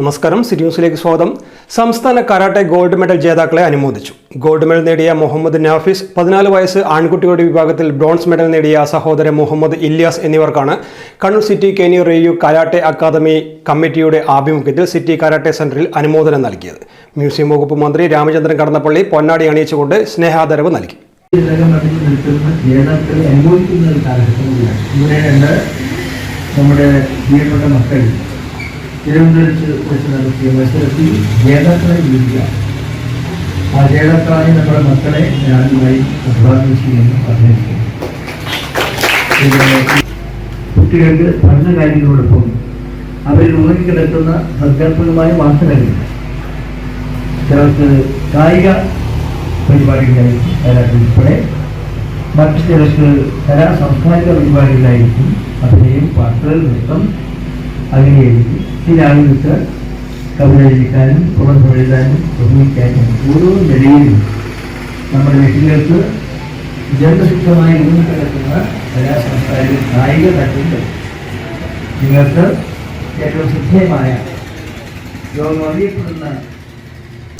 നമസ്കാരം. സിറ്റി ന്യൂസിലേക്ക് സ്വാഗതം. സംസ്ഥാന കരാട്ടെ ഗോൾഡ് മെഡൽ ജേതാക്കളെ അനുമോദിച്ചു. ഗോൾഡ് മെഡൽ നേടിയ മുഹമ്മദ് നാഫിസ് പതിനാല് വയസ്സ് ആൺകുട്ടികളുടെ വിഭാഗത്തിൽ ബ്രോൺസ് മെഡൽ നേടിയ സഹോദരൻ മുഹമ്മദ് ഇല്യാസ് എന്നിവർക്കാണ് Kannur city Kenyu Ryu karate academy കമ്മിറ്റിയുടെ ആഭിമുഖ്യത്തിൽ സിറ്റി കരാട്ടെ സെന്ററിൽ അനുമോദനം നൽകിയത്. മ്യൂസിയം വകുപ്പ് മന്ത്രി രാമചന്ദ്രൻ കടന്നപ്പള്ളി പൊന്നാടി അണിയിച്ചുകൊണ്ട് സ്നേഹാദരവ് നൽകി. നമ്മുടെ മക്കൾ തിരുവനന്തപുരത്ത് വെച്ച് നടത്തിയ മത്സരത്തിൽ ജേതാക്കളെ വിളിക്കുക. ആ ജേതാക്കളായി നമ്മുടെ മക്കളെ ഞാനുമായി അഭിവാദ്യം ചെയ്യുന്നു. അഭിനയിക്കുന്നു കുട്ടികൾക്ക് പഠന കാര്യങ്ങളോടൊപ്പം അവരിൽ ഉറങ്ങിക്കിടക്കുന്ന സർഗാത്മകമായ മാത്രമല്ല ചിലർക്ക് കായിക പരിപാടികളായിരിക്കും അതിനകത്ത് ഉൾപ്പെടെ മറ്റു ചിലർക്ക് കലാ സാംസ്കാരിക പരിപാടികളായിരിക്കും അഭിനയം പാട്ടുകൾ നൃത്തം അങ്ങനെയായിരിക്കും. ചില ആളുകൾക്ക് കവിത എഴുതിക്കാനും പ്രബന്ധം എഴുതാനും പ്രസംഗിക്കാനും ഓരോ നിലയിലും നമ്മുടെ വ്യക്തികൾക്ക് ജന്മസിദ്ധമായി ഊന്നിക്കിടക്കുന്ന എല്ലാ സംസ്കാരവും കായിക തട്ടുണ്ട് നിങ്ങൾക്ക് ഏറ്റവും ശ്രദ്ധേയമായ ലോകം അറിയപ്പെടുന്ന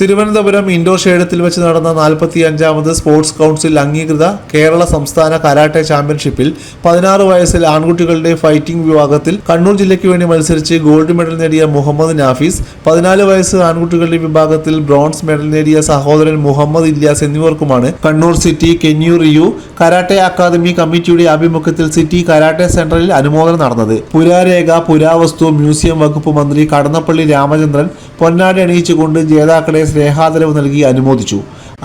തിരുവനന്തപുരം ഇൻഡോർ സ്റ്റേഡിയത്തിൽ വെച്ച് നടന്ന നാൽപ്പത്തി അഞ്ചാമത് സ്പോർട്സ് കൗൺസിൽ അംഗീകൃത കേരള സംസ്ഥാന കരാട്ടെ ചാമ്പ്യൻഷിപ്പിൽ പതിനാറ് വയസ്സിൽ ആൺകുട്ടികളുടെ ഫൈറ്റിംഗ് വിഭാഗത്തിൽ കണ്ണൂർ ജില്ലയ്ക്ക് വേണ്ടി മത്സരിച്ച് ഗോൾഡ് മെഡൽ നേടിയ മുഹമ്മദ് നാഫീസ് പതിനാല് വയസ്സ് ആൺകുട്ടികളുടെ വിഭാഗത്തിൽ ബ്രോൺസ് മെഡൽ നേടിയ സഹോദരൻ Muhammad Ilyas എന്നിവർക്കുമാണ് Kannur city Kenyu Ryu karate academy കമ്മിറ്റിയുടെ ആഭിമുഖ്യത്തിൽ സിറ്റി കരാട്ടെ സെന്ററിൽ അനുമോദനം നടന്നത്. പുരാരേഖ പുരാവസ്തു മ്യൂസിയം വകുപ്പ് മന്ത്രി കടന്നപ്പള്ളി രാമചന്ദ്രൻ പൊന്നാടി അണിയിച്ചുകൊണ്ട് ജേതാക്കളെ സ്നേഹാദരവ് നൽകി അനുമോദിച്ചു.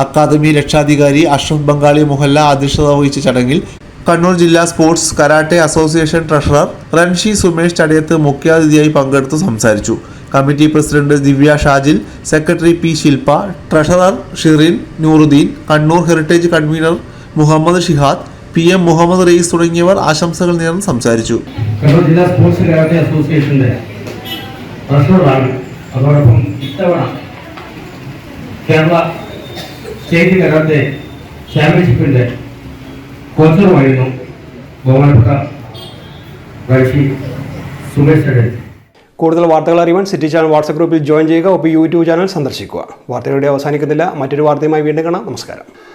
അക്കാദമി രക്ഷാധികാരി അഷ്റഫ് ബംഗാളി മുഹല്ല അധ്യക്ഷത വഹിച്ച ചടങ്ങിൽ കണ്ണൂർ ജില്ലാ sports karate association treasurer renshi Sumesh Chadayath മുഖ്യാതിഥിയായി പങ്കെടുത്ത് സംസാരിച്ചു. Committee president Divya Shajil secretary P Shilpa treasurer Shirin Nooruddin Kannur heritage convener Muhammad Shihad P M Muhammad Rayees തുടങ്ങിയവർ ആശംസകൾ നേർന്ന് സംസാരിച്ചു. കണ്ണൂർ ജില്ലാ സ്പോർട്സ് കരാട്ടെ അസോസിയേഷന്റെ അതോടൊപ്പം ഇത്തവണ കേരള സ്റ്റേറ്റ് കരാട്ടെ ചാമ്പ്യൻഷിപ്പിന്റെ കോച്ചറുമായിരുന്നു ബഹുമാനപ്പെട്ട റഷി സുമേഷ് ചടൻ കൂടുതൽ വാർത്തകൾ അറിയുവാൻ സിറ്റി ചാനൽ വാട്സ്ആപ്പ് ഗ്രൂപ്പിൽ ജോയിൻ ചെയ്യുക ഒപ്പം യൂട്യൂബ് ചാനൽ സന്ദർശിക്കുക. വാർത്തകളുടെ അവസാനിക്കുന്നില്ല. മറ്റൊരു വാർത്തയുമായി വീണ്ടും കാണാം. നമസ്കാരം.